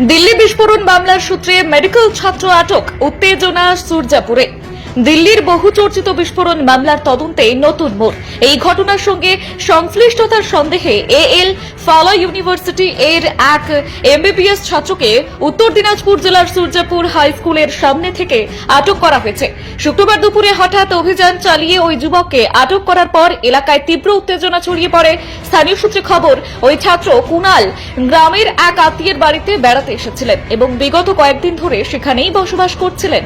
দিল্লি বিস্ফোরণ মামলার সূত্রে মেডিকেল ছাত্র আটক, উত্তেজনা সূর্যাপুরে। দিল্লির বহু চর্চিত বিস্ফোরণ মামলার তদন্তে নতুন মোড়। এই ঘটনার সঙ্গে সংশ্লিষ্টতার সন্দেহে এএল ফালা ইউনিভার্সিটি এর এক এমবিবিএস ছাত্রকে উত্তর দিনাজপুর জেলার সূর্যাপুর হাই স্কুলের সামনে থেকে আটক করা হয়েছে। শুক্রবার দুপুরে হঠাৎ অভিযান চালিয়ে ওই যুবককে আটক করার পর এলাকায় তীব্র উত্তেজনা ছড়িয়ে পড়ে। স্থানীয় সূত্রে খবর, ওই ছাত্র কুনাল গ্রামের এক আত্মীয়ের বাড়িতে বেড়াতে এসেছিলেন এবং বিগত কয়েকদিন ধরে সেখানেই বসবাস করছিলেন।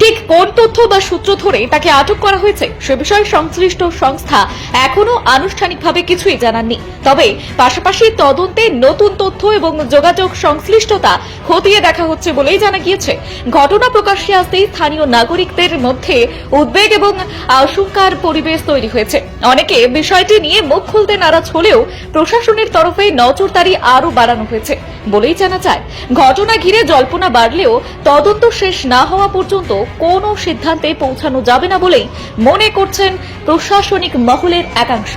ঠিক কোন তথ্য বা সূত্র ধরে তাকে আটক করা হয়েছে সে বিষয়ে সংশ্লিষ্ট সংস্থা এখনও আনুষ্ঠানিকভাবে কিছুই জানাননি। তবে পাশাপাশি তদন্তে নতুন তথ্য এবং যোগাযোগ সংশ্লিষ্টতা খতিয়ে দেখা হচ্ছে বলেই জানা গিয়েছে। ঘটনা প্রকাশ্যে আসতেই স্থানীয় নাগরিকদের মধ্যে উদ্বেগ এবং আশঙ্কার পরিবেশ তৈরি হয়েছে। অনেকে বিষয়টি নিয়ে মুখ খুলতে নারাজ হলেও প্রশাসনের তরফে নজরদারি আরও বাড়ানো হয়েছে বলেই জানা যায়। ঘটনা ঘিরে জল্পনা বাড়লেও তদন্ত শেষ না হওয়া পর্যন্ত কোনো সিদ্ধান্তে পৌঁছানো যাবে না বলেই মনে করছেন প্রশাসনিক মহলের একাংশ।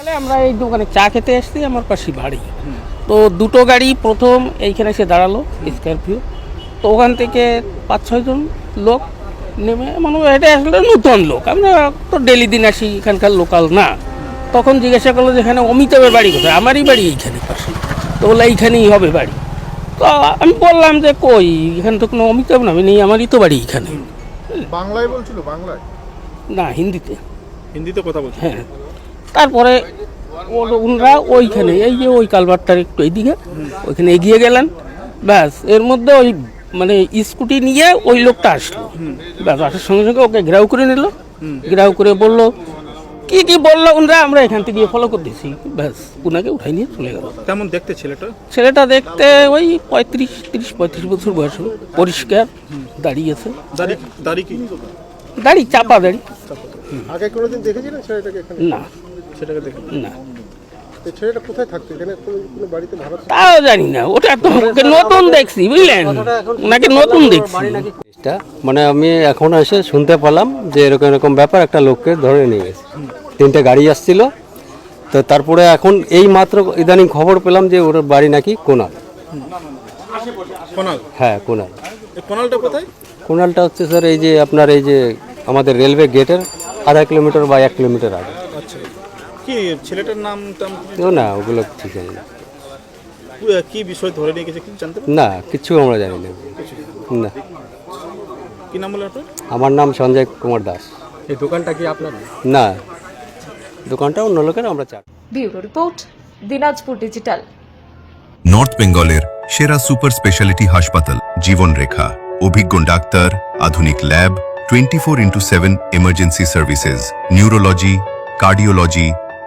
তাহলে আমরা এই দোকানে চা খেতে এসেছি আমার পাশে বাড়ি। তো দুটো গাড়ি প্রথম এইখানে এসে দাঁড়াল স্করপিও তো ওখান থেকে পাঁচ ছয়জন লোক নেমে মানে এটা আসলে নতুন লোক। আমরা তো ডেলি দিন আসি এখানকার লোকাল না। তখন জিজ্ঞাসা করল যে এখানে অমিতাভের বাড়ি কোথায়? আমারই বাড়ি এইখানে পাশে তো বলে এইখানেই হবে বাড়ি। তো আমি বললাম যে কই? এখানে তো কোনো অমিতাভ না আমি নেই আমারই তো বাড়ি এখানে। বাংলায় বলছিল বাংলায়? না হিন্দিতে। হিন্দিতে কথা বলছিল। হ্যাঁ। তারপরে ও- ওনারা ওইখানে এই যে ওই কালভারটার একটু এইদিকে ওইখানে এগিয়ে গেলেন। ব্যাস এর মধ্যে ওই মানে স্কুটি নিয়ে ওই লোকটা আসলো। ব্যাস আসার সঙ্গে সঙ্গে ওকে ঘেরাও করে নিল। ঘেরাও করে বলল কি কি বলল ওনারা আমরা এখান থেকে ফলো করতেছি। ব্যাস ওনাকে উঠাই নিয়ে চলে গেল। কেমন দেখতে ছেলেটা? ছেলেটা দেখতে ওই পঁয়ত্রিশ তিরিশ পঁয়ত্রিশ বছর বয়স পরিষ্কার দাঁড়িয়েছে দাড়ি দাড়ি কি? দাড়ি চাপা দাড়ি। আগে কোনোদিন দেখেছিলেন ছেলেটাকে না। সেটাকে দেখে। না। ছেলেটা কোথায় থাকতো? এখানে কোনো কোনো বাড়িতে ভাড়া তাও জানি না ওটা তো ওকে নতুন দেখছি বুঝলেন? ওনাকে নতুন দেখছি। মানে আমি এখন এসে শুনতে পেলাম যে এরকম এরকম ব্যাপার একটা লোককে ধরে নিয়ে গেছে। তিনটে গাড়ি আসছিল তো তারপরে এখন এই মাত্র ইদানিং খবর পেলাম যে ওর বাড়ি নাকি কোনাল। কোনাল? হ্যাঁ কোনাল। কোনালটা কোথায়? কোনালটা হচ্ছে স্যার এই যে আপনার এই যে আমাদের রেলওয়ে গেটের আধা কিলোমিটার বা এক কিলোমিটার আগে। কি ছেলেটার নাম টাম? না ওগুলো ঠিক আছে না। কি বিষয় ধরে নিয়ে গেছে জানতে? না কিচ্ছু আমরা জানি না। না। কি নাম বলে আপনার? আমার নাম সঞ্জয় কুমার দাস। এই দোকানটা কি আপনার? না দোকানটা অন্য লোকের আমরা চার। Bureau report Dinajpur digital. North বেঙ্গলের সেরা সুপার স্পেশালিটি হাসপাতাল জীবনরেখা। অভিজ্ঞ ডাক্তার আধুনিক lab twenty four into seven emergency services neurology cardiology